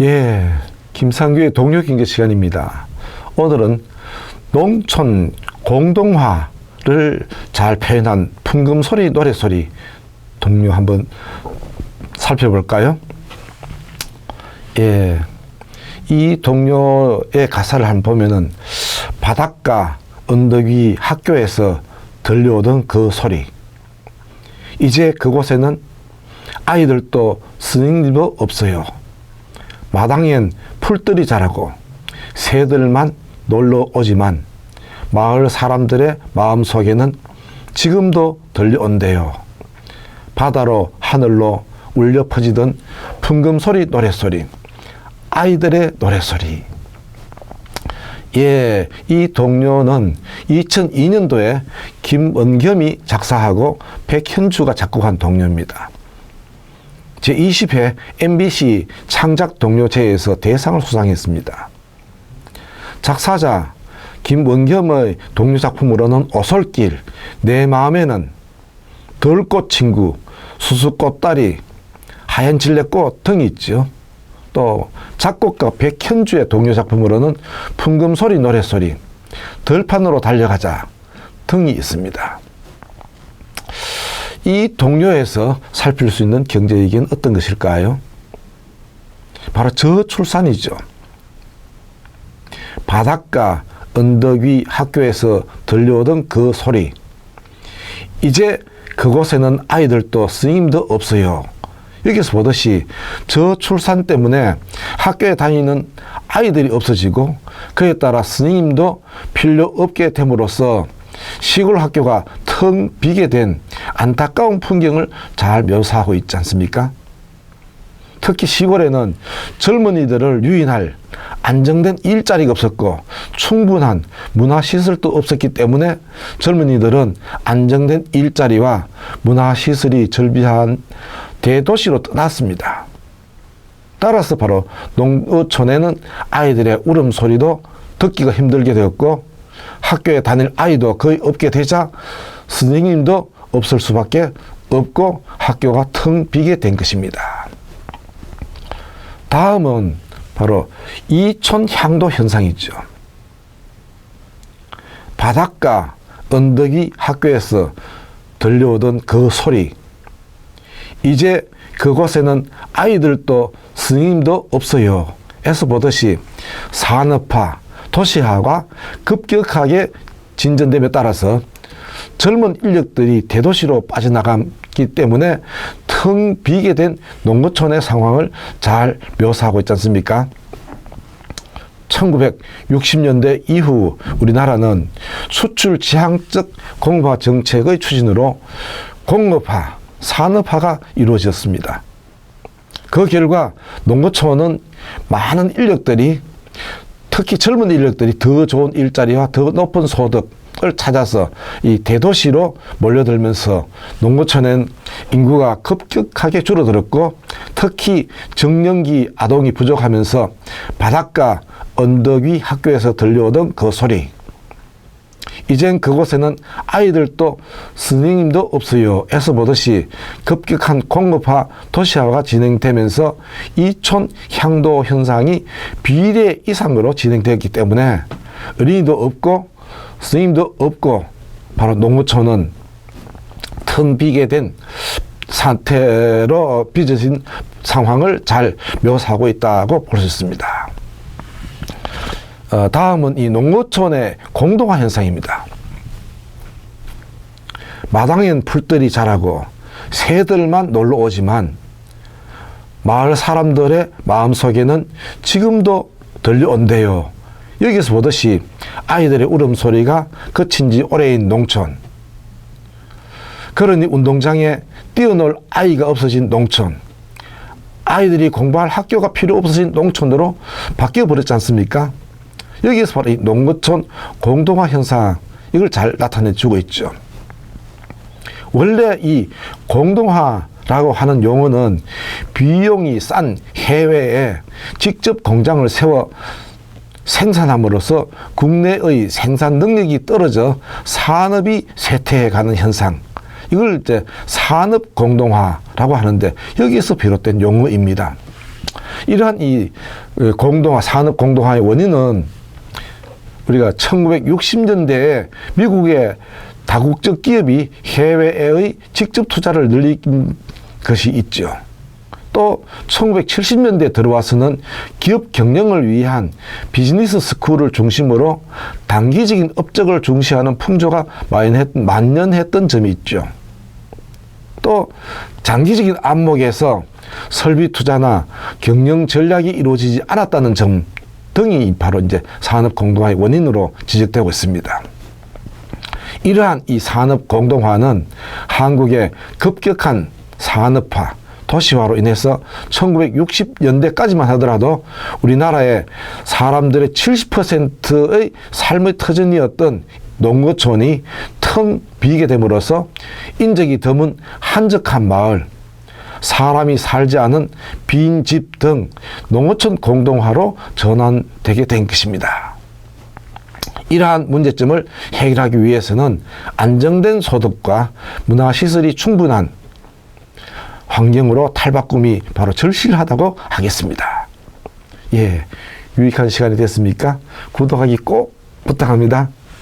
예, 김상규의 동료 경제 시간입니다. 오늘은 농촌 공동화를 잘 표현한 풍금소리 노래소리 동료 한번 살펴볼까요? 예, 이 동료의 가사를 한번 보면은 바닷가 언덕 위 학교에서 들려오던 그 소리. 이제 그곳에는 아이들도 스님도 없어요. 마당엔 풀들이 자라고 새들만 놀러 오지만 마을 사람들의 마음 속에는 지금도 들려온대요. 바다로 하늘로 울려 퍼지던 풍금소리 노래소리, 아이들의 노래소리. 예, 이 동료는 2002년도에 김원겸이 작사하고 백현주가 작곡한 동료입니다. 제20회 MBC 창작 동료제에서 대상을 수상했습니다. 작사자 김원겸의 동료 작품으로는 오솔길, 내 마음에는 들꽃 친구, 수수꽃다리, 하얀 질레꽃 등이 있죠. 또 작곡가 백현주의 동료 작품으로는 풍금소리 노래소리, 들판으로 달려가자 등이 있습니다. 이 동료에서 살필 수 있는 경제이익은 어떤 것일까요? 바로 저출산이죠. 바닷가 언덕 위 학교에서 들려오던 그 소리. 이제 그곳에는 아이들도 스님도 없어요. 여기서 보듯이 저출산 때문에 학교에 다니는 아이들이 없어지고 그에 따라 스님도 필요 없게 됨으로써 시골 학교가 텅 비게 된 안타까운 풍경을 잘 묘사하고 있지 않습니까? 특히 시골에는 젊은이들을 유인할 안정된 일자리가 없었고 충분한 문화시설도 없었기 때문에 젊은이들은 안정된 일자리와 문화시설이 절비한 대도시로 떠났습니다. 따라서 바로 농어촌에는 아이들의 울음소리도 듣기가 힘들게 되었고 학교에 다닐 아이도 거의 없게 되자 선생님도 없을 수밖에 없고 학교가 텅 비게 된 것입니다. 다음은 바로 이촌 향도 현상이죠. 바닷가 언덕이 학교에서 들려오던 그 소리. 이제 그곳에는 아이들도 스님도 없어요. 에서 보듯이 산업화, 도시화가 급격하게 진전됨에 따라서 젊은 인력들이 대도시로 빠져나갔기 때문에 텅 비게 된 농어촌의 상황을 잘 묘사하고 있지 않습니까? 1960년대 이후 우리나라는 수출 지향적 공업화 정책의 추진으로 공업화, 산업화가 이루어졌습니다. 그 결과 농어촌은 많은 인력들이 특히 젊은 인력들이 더 좋은 일자리와 더 높은 소득 을 찾아서 이 대도시로 몰려들면서 농어촌엔 인구가 급격하게 줄어들었고 특히 정년기 아동이 부족하면서 바닷가 언덕 위 학교에서 들려오던 그 소리 이젠 그곳에는 아이들도 스님도 없어요. 에서 보듯이 급격한 공급화 도시화가 진행되면서 이촌 향도 현상이 비례 이상으로 진행되었기 때문에 어린이도 없고 스님도 없고 바로 농어촌은 텅 비게 된 상태로 빚어진 상황을 잘 묘사하고 있다고 볼 수 있습니다. 어, 다음은 이 농어촌의 공동화 현상입니다. 마당엔 풀들이 자라고 새들만 놀러 오지만 마을 사람들의 마음속에는 지금도 들려온대요. 여기서 보듯이 아이들의 울음소리가 그친 지 오래인 농촌. 그러니 운동장에 뛰어놀 아이가 없어진 농촌. 아이들이 공부할 학교가 필요 없어진 농촌으로 바뀌어 버렸지 않습니까? 여기에서 바로 이 농어촌 공동화 현상 이걸 잘 나타내 주고 있죠. 원래 이 공동화라고 하는 용어는 비용이 싼 해외에 직접 공장을 세워 생산함으로써 국내의 생산 능력이 떨어져 산업이 쇠퇴해 가는 현상. 이걸 이제 산업 공동화라고 하는데 여기에서 비롯된 용어입니다. 이러한 이 어, 공동화 산업 공동화의 원인은 우리가 1960년대에 미국의 다국적 기업이 해외의 직접 투자를 늘린 것이 있죠. 또 1970년대 들어와서는 기업 경영을 위한 비즈니스 스쿨을 중심으로 단기적인 업적을 중시하는 풍조가 만연했- 만연했던 점이 있죠. 또 장기적인 안목에서 설비 투자나 경영 전략이 이루어지지 않았다는 점 등이 바로 이제 산업 공동화의 원인으로 지적되고 있습니다. 이러한 이 산업 공동화는 한국의 급격한 산업화, 도시화로 인해서 1960년대까지만 하더라도 우리나라의 사람들의 70%의 삶의 터전이었던 농어촌이 텅 비게 됨으로써 인적이 드문 한적한 마을, 사람이 살지 않은 빈 집 등 농어촌 공동화로 전환되게 된 것입니다. 이러한 문제점을 해결하기 위해서는 안정된 소득과 문화시설이 충분한 환경으로 탈바꿈이 바로 절실하다고 하겠습니다. 예, 유익한 시간이 됐습니까? 구독하기 꼭 부탁합니다.